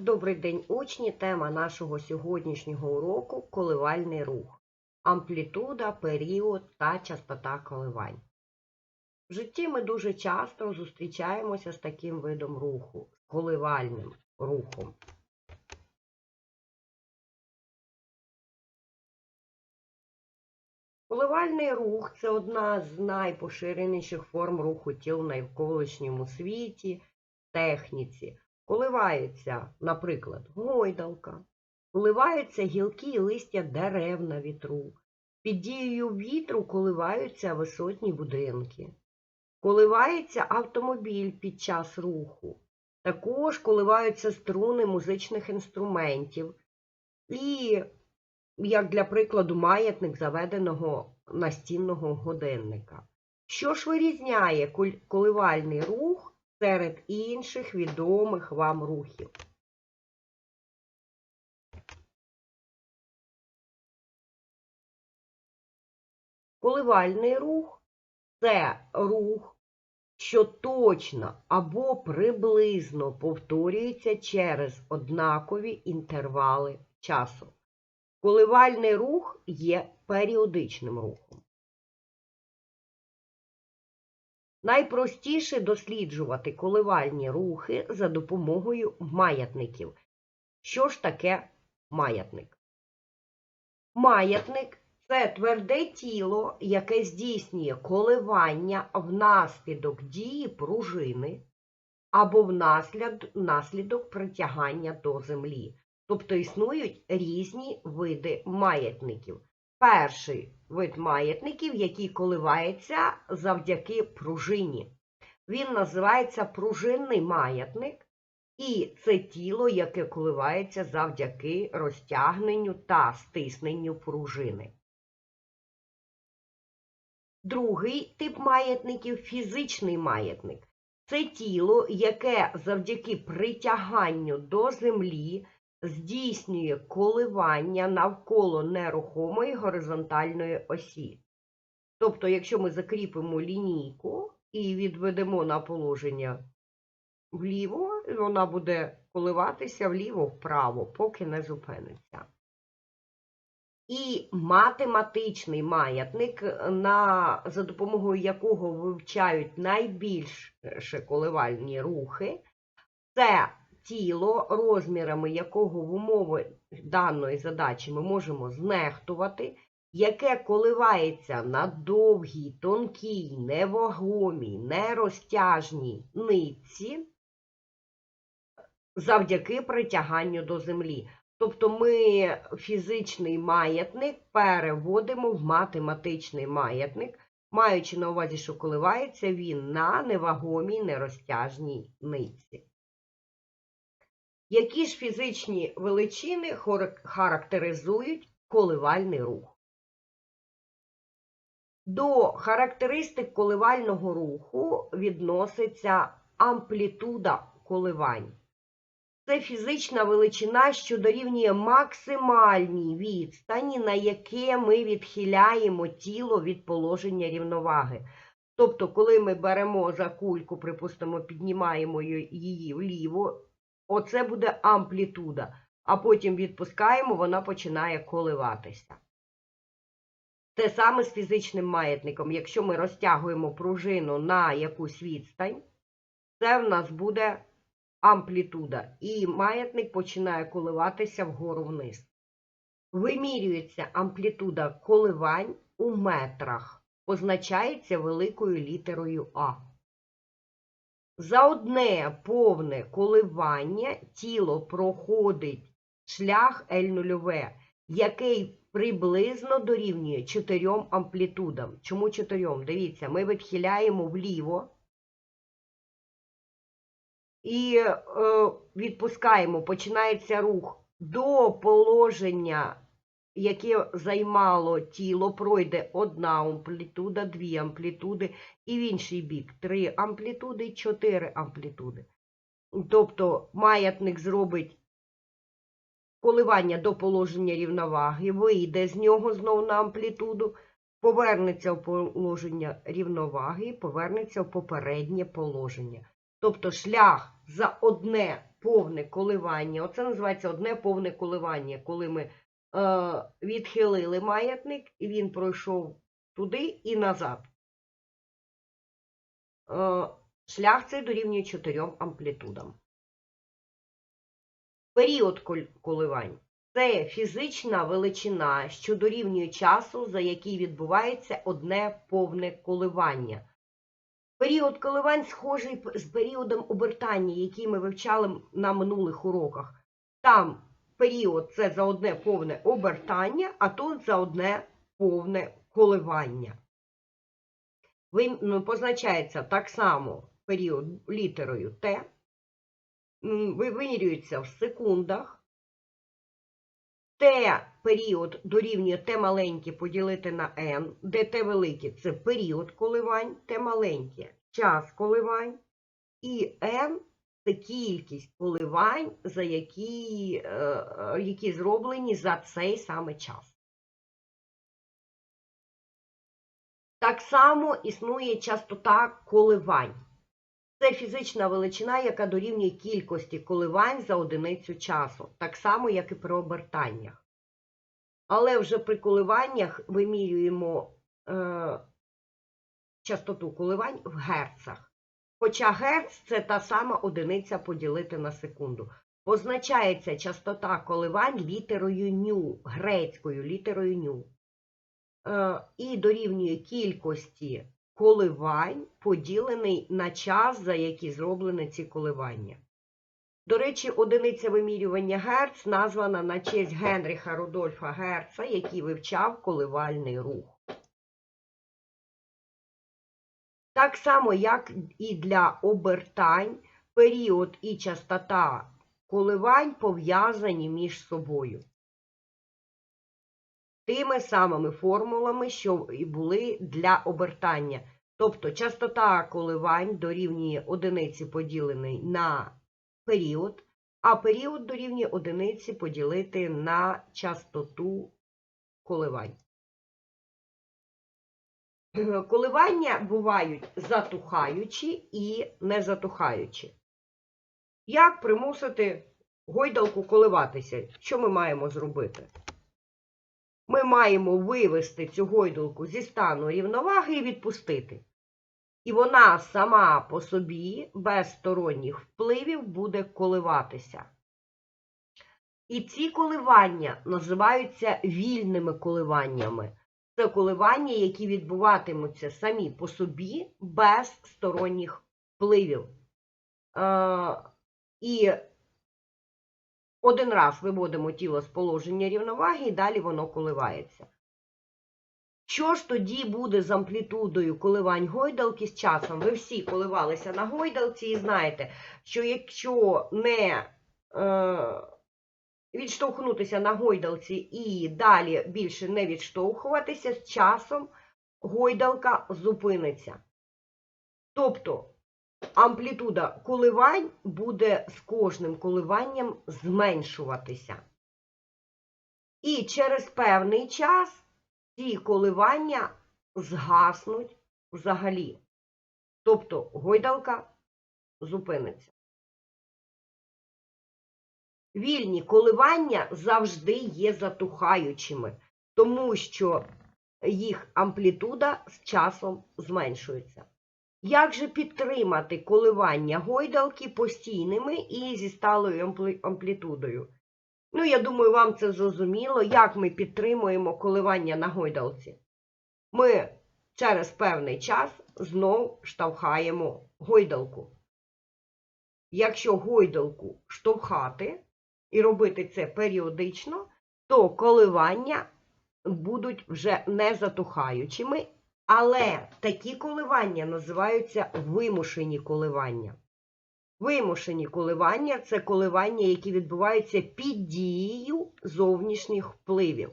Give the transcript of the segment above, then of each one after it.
Добрий день, учні! Тема нашого сьогоднішнього уроку коливальний рух. Амплітуда, період та частота коливань. В житті ми дуже часто зустрічаємося з таким видом руху коливальним рухом. Коливальний рух це одна з найпоширеніших форм руху тіл в навколишньому світі, техніці. Коливається, наприклад, гойдалка, коливаються гілки і листя дерев на вітру, під дією вітру коливаються висотні будинки, коливається автомобіль під час руху, також коливаються струни музичних інструментів. І, як для прикладу, маятник заведеного настінного годинника. Що ж вирізняє коливальний рух серед інших відомих вам рухів. Коливальний рух це рух, що точно або приблизно повторюється через однакові інтервали часу. Коливальний рух є періодичним рухом. Найпростіше досліджувати коливальні рухи за допомогою маятників. Що ж таке маятник? Маятник це тверде тіло, яке здійснює коливання внаслідок дії пружини або внаслідок притягання до землі. Тобто існують різні види маятників. Перший вид маятників, який коливається завдяки пружині. Він називається пружинний маятник, і це тіло, яке коливається завдяки розтягненню та стисненню пружини. Другий тип маятників фізичний маятник. Це тіло, яке завдяки притяганню до землі здійснює коливання навколо нерухомої горизонтальної осі. Тобто, якщо ми закріпимо лінійку і відведемо на положення вліво, вона буде коливатися вліво-вправо, поки не зупиниться. І математичний маятник, на, за допомогою якого вивчають найбільше коливальні рухи, це тіло, розмірами якого в умови даної задачі ми можемо знехтувати, яке коливається на довгій, тонкій, невагомій, нерозтяжній нитці завдяки притяганню до землі. Тобто ми фізичний маятник переводимо в математичний маятник, маючи на увазі, що коливається він на невагомій нерозтяжній нитці. Які ж фізичні величини характеризують коливальний рух? До характеристик коливального руху відноситься амплітуда коливань. Це фізична величина, що дорівнює максимальній відстані, на яке ми відхиляємо тіло від положення рівноваги. Тобто, коли ми беремо за кульку, припустимо, піднімаємо її вліво, оце буде амплітуда, а потім відпускаємо, вона починає коливатися. Те саме з фізичним маятником. Якщо ми розтягуємо пружину на якусь відстань, це в нас буде амплітуда, і маятник починає коливатися вгору вниз. Вимірюється амплітуда коливань у метрах, позначається великою літерою А. За одне повне коливання тіло проходить шлях L0, який приблизно дорівнює 4 амплітудам. Чому 4? Дивіться, ми відхиляємо вліво і е, відпускаємо, починається рух до положення, яке займало тіло, пройде одна амплітуда, дві амплітуди, і в інший бік три амплітуди, чотири амплітуди. Тобто маятник зробить коливання до положення рівноваги, вийде з нього знову на амплітуду, повернеться в положення рівноваги і повернеться в попереднє положення. Тобто шлях за одне повне коливання. Оце називається одне повне коливання, коли ми відхилили маятник, і він пройшов туди і назад. Е, шлях цей дорівнює 4 амплітудам. Період коливань це фізична величина, що дорівнює часу, за який відбувається одне повне коливання. Період коливань схожий з періодом обертання, який ми вивчали на минулих уроках. Там період це за одне повне обертання, а тут за одне повне коливання. Ну, Позначається так само період літерою Т, вимірюється в секундах. Т період дорівнює Т маленьке поділити на N, де Т велике це період коливань, Т маленьке час коливань, і N це кількість коливань, за які, е, е, які зроблені за цей саме час. Так само існує частота коливань. Це фізична величина, яка дорівнює кількості коливань за одиницю часу, так само, як і при обертаннях. Але вже при коливаннях вимірюємо е, частоту коливань в герцах. Хоча герц це та сама одиниця поділити на секунду. Позначається частота коливань літерою ню, грецькою літерою ню. Е, і дорівнює кількості коливань, поділений на час, за який зроблені ці коливання. До речі, одиниця вимірювання Герц названа на честь Генріха Рудольфа Герца, який вивчав коливальний рух. Так само, як і для обертань, період і частота коливань пов'язані між собою. Тими самими формулами, що і були для обертання. Тобто частота коливань дорівнює одиниці поділений на період, а період дорівнює одиниці поділити на частоту коливань. Коливання бувають затухаючі і незатухаючі. Як примусити гойдалку коливатися? Що ми маємо зробити? Ми маємо вивести цю гойдалку зі стану рівноваги і відпустити. І вона сама по собі, без сторонніх впливів, буде коливатися. І ці коливання називаються вільними коливаннями. Це коливання, які відбуватимуться самі по собі без сторонніх впливів. Е, і один раз виводимо тіло з положення рівноваги, і далі воно коливається. Що ж тоді буде з амплітудою коливань гойдалки з часом? Ви всі коливалися на гойдалці і знаєте, що якщо не е, відштовхнутися на гойдалці і далі більше не відштовхуватися, з часом гойдалка зупиниться. Тобто амплітуда коливань буде з кожним коливанням зменшуватися. І через певний час ці коливання згаснуть взагалі. Тобто гойдалка зупиниться. Вільні коливання завжди є затухаючими, тому що їх амплітуда з часом зменшується. Як же підтримати коливання гойдалки постійними і зі сталою амплітудою? Ну, я думаю, вам це зрозуміло, як ми підтримуємо коливання на гойдалці. Ми через певний час знов штовхаємо гойдалку. Якщо гойдалку штовхати і робити це періодично, то коливання будуть вже не затухаючими, але такі коливання називаються вимушені коливання. Вимушені коливання це коливання, які відбуваються під дією зовнішніх впливів.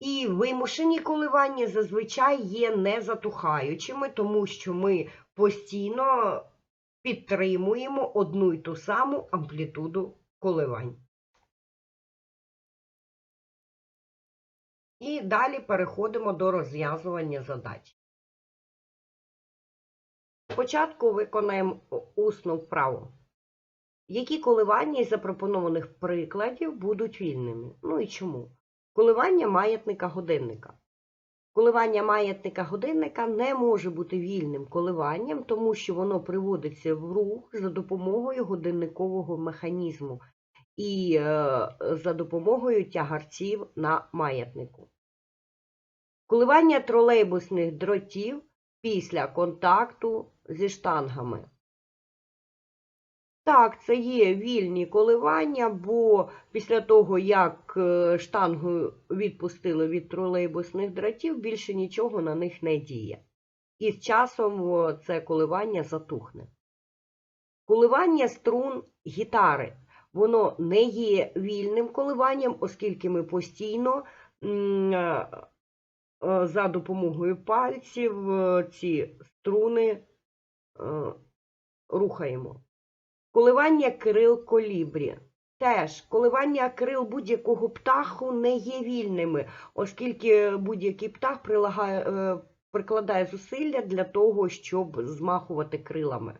І вимушені коливання зазвичай є незатухаючими, тому що ми постійно підтримуємо одну й ту саму амплітуду коливань. І далі переходимо до розв'язування задач. початку виконаємо усну вправу. Які коливання із запропонованих прикладів будуть вільними? Ну і чому? Коливання маятника годинника. Коливання маятника годинника не може бути вільним коливанням, тому що воно приводиться в рух за допомогою годинникового механізму і е, за допомогою тягарців на маятнику. Коливання тролейбусних дротів після контакту зі штангами. Так, це є вільні коливання, бо після того, як е, штангу відпустили від тролейбусних дротів, більше нічого на них не діє. І з часом це коливання затухне. Коливання струн гітари. Воно не є вільним коливанням, оскільки ми постійно е, е, за допомогою пальців ці струни рухаємо. Коливання крил колібрі. Теж коливання крил будь-якого птаху не є вільними, оскільки будь-який птах прилагає, е, прикладає зусилля для того, щоб змахувати крилами.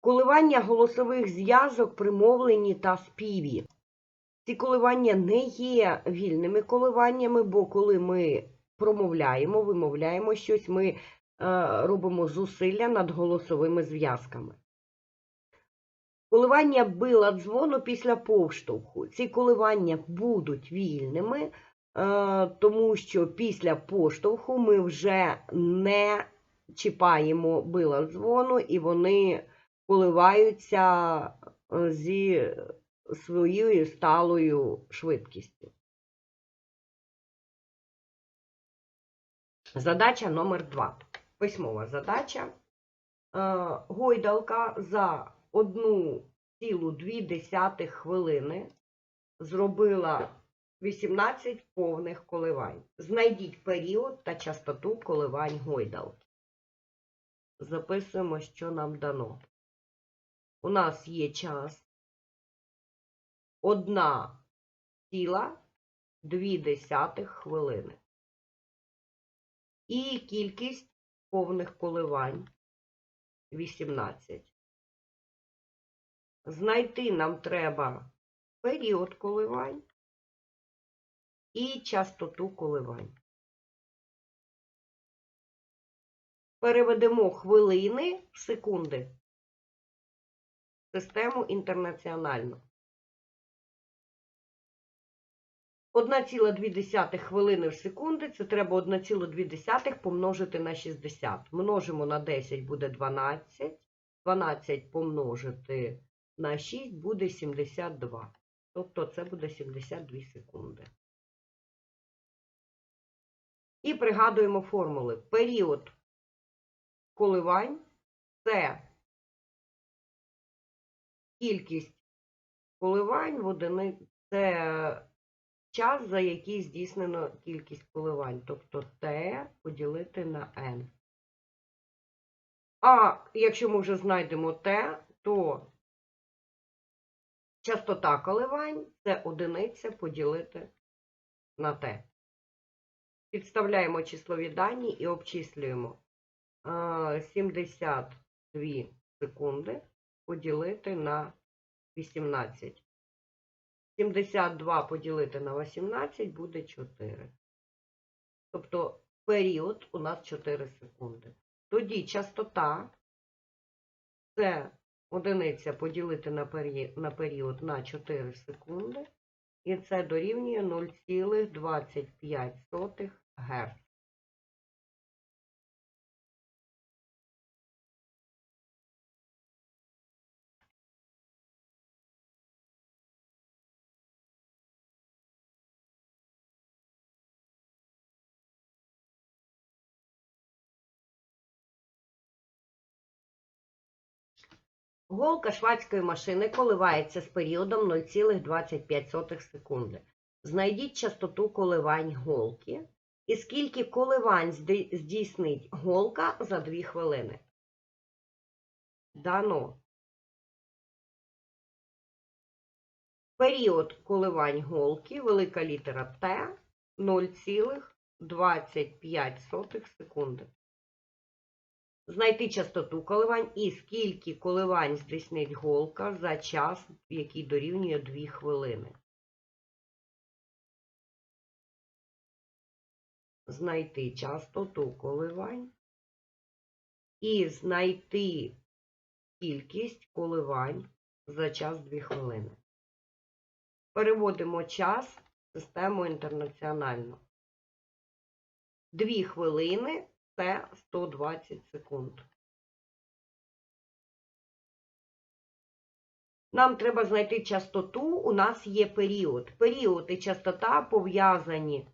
Коливання голосових зв'язок при мовленні та співі. Ці коливання не є вільними коливаннями, бо коли ми промовляємо, вимовляємо щось, ми е, робимо зусилля над голосовими зв'язками. Коливання била дзвону після повштовху. Ці коливання будуть вільними, е, тому що після поштовху ми вже не чіпаємо била дзвону, і вони коливаються е, зі своєю сталою швидкістю. Задача номер 2. Письмова задача. Е, Гойдалка за 1,2 хвилини зробила 18 повних коливань. Знайдіть період та частоту коливань гойдалки. Записуємо, що нам дано. У нас є час 1,2 хвилини. І кількість повних коливань 18. Знайти нам треба період коливань і частоту коливань. Переведемо хвилини в секунди. в Систему інтернаціональну. 1,2 хвилини в секунди це треба 1,2 помножити на 60. Множимо на 10 буде 12. 12 помножити на 6 буде 72. Тобто це буде 72 секунди. І пригадуємо формули. Період коливань це кількість коливань в одини, це час, за який здійснено кількість коливань. Тобто Т поділити на N. А якщо ми вже знайдемо Т, то частота коливань це одиниця поділити на Т. Підставляємо числові дані і обчислюємо 72 секунди поділити на 18. 72 поділити на 18 буде 4. Тобто період у нас 4 секунди. Тоді частота це одиниця поділити на період на, період на 4 секунди. І це дорівнює 0,25 Гц. Голка швадської машини коливається з періодом 0,25 секунди. Знайдіть частоту коливань голки і скільки коливань здійснить голка за 2 хвилини. Дано. Період коливань голки, велика літера Т 0,25 секунди. Знайти частоту коливань і скільки коливань здійснить голка за час, який дорівнює 2 хвилини. Знайти частоту коливань і знайти кількість коливань за час 2 хвилини. Переводимо час в систему інтернаціональну. 2 хвилини це 120 секунд. Нам треба знайти частоту, у нас є період. Період і частота пов'язані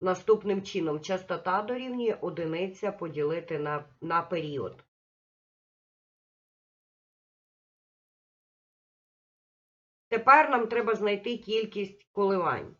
наступним чином. Частота дорівнює одиниця поділити на, на період. Тепер нам треба знайти кількість коливань.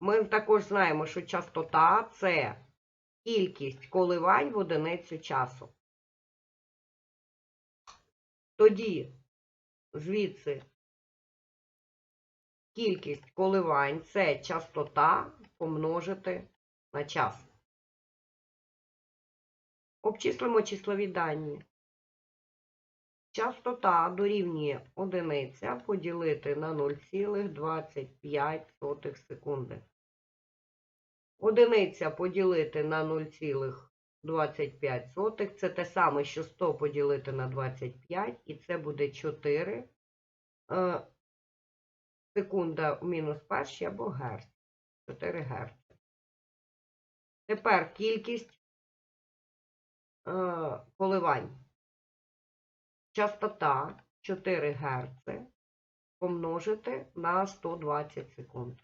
Ми також знаємо, що частота це кількість коливань в одиницю часу. Тоді звідси кількість коливань це частота помножити на час. Обчислимо числові дані. Частота дорівнює одиниця поділити на 0,25 секунди. Одиниця поділити на 0,25 це те саме, що 100 поділити на 25, і це буде 4 е, секунда мінус перші або герц. 4 герц. Тепер кількість е, коливань. Частота 4 Гц помножити на 120 секунд.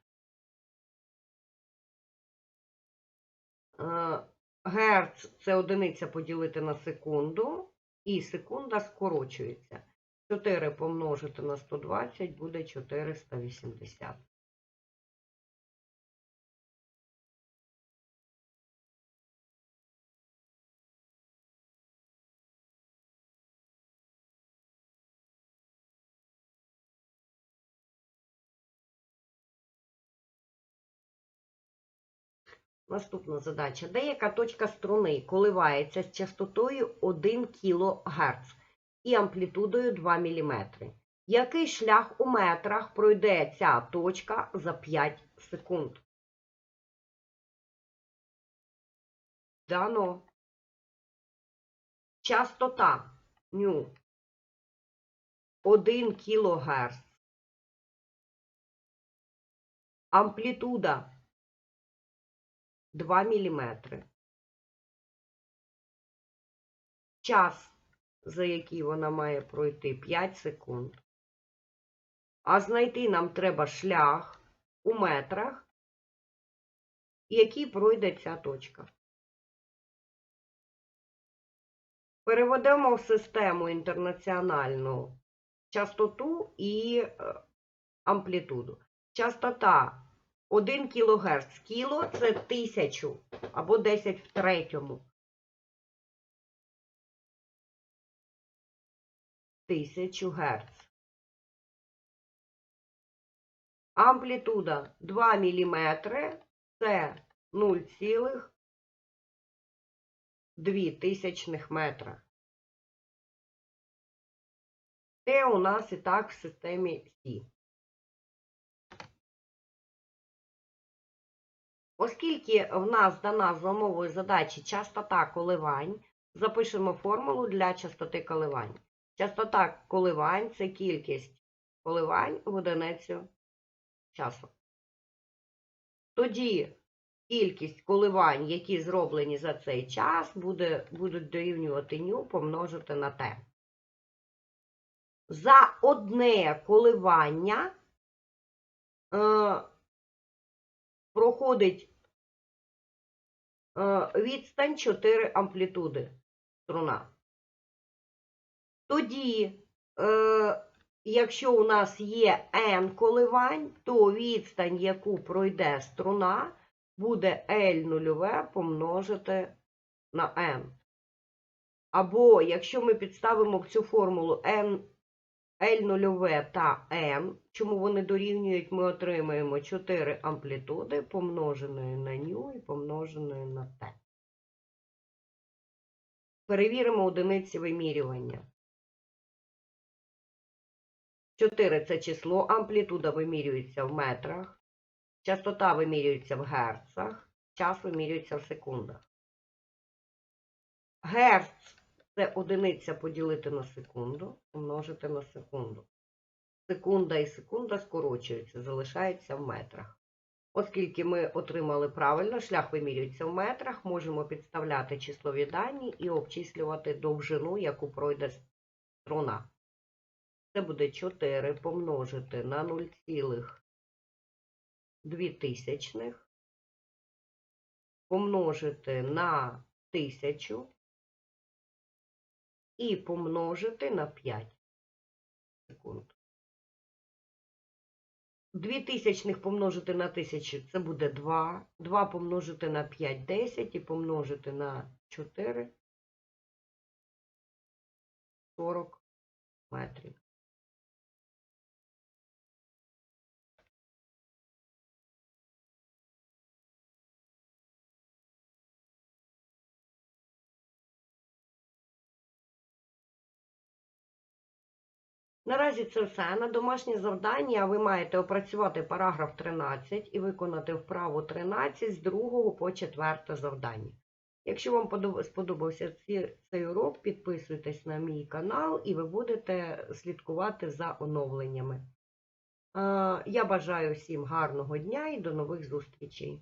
Герц це одиниця поділити на секунду, і секунда скорочується. 4 помножити на 120 буде 480. Наступна задача. Деяка точка струни коливається з частотою 1 кГц і амплітудою 2 мм. Який шлях у метрах пройде ця точка за 5 секунд? Дано. Частота ню 1 кГц. Амплітуда 2 мм. Час, за який вона має пройти 5 секунд. А знайти нам треба шлях у метрах, який пройде ця точка. Переведемо в систему інтернаціональну частоту і е, амплітуду. Частота 1 кГц. Кіло це 1000 або 10 в третьому. 1000 Гц. Амплітуда 2 мм це 0,2 тисячних метра. Це у нас і так в системі Сі. Оскільки в нас дана за умовою задачі частота коливань, запишемо формулу для частоти коливань. Частота коливань це кількість коливань в одиницю часу. Тоді кількість коливань, які зроблені за цей час, буде, будуть дорівнювати ню помножити на t. За одне коливання е, проходить е, відстань 4 амплітуди струна. Тоді, е, якщо у нас є n коливань, то відстань, яку пройде струна, буде L нульове помножити на n. Або, якщо ми підставимо цю формулу n L0 та N, чому вони дорівнюють, ми отримаємо 4 амплітуди помноженої на ню і помноженої на T. Перевіримо одиниці вимірювання. 4 це число, амплітуда вимірюється в метрах, частота вимірюється в герцах, час вимірюється в секундах. Герц це одиниця поділити на секунду, помножити на секунду. Секунда і секунда скорочуються, залишаються в метрах. Оскільки ми отримали правильно, шлях вимірюється в метрах, можемо підставляти числові дані і обчислювати довжину, яку пройде струна. Це буде 4 помножити на 0,2 помножити на 1000 і помножити на 5 секунд. Дві тисячних помножити на 1000 це буде 2. 2 помножити на 5 – 10 і помножити на 4 – 40 метрів. Наразі це все. На домашнє завдання ви маєте опрацювати параграф 13 і виконати вправу 13 з 2 по 4 завдання. Якщо вам сподобався цей урок, підписуйтесь на мій канал і ви будете слідкувати за оновленнями. Я бажаю всім гарного дня і до нових зустрічей!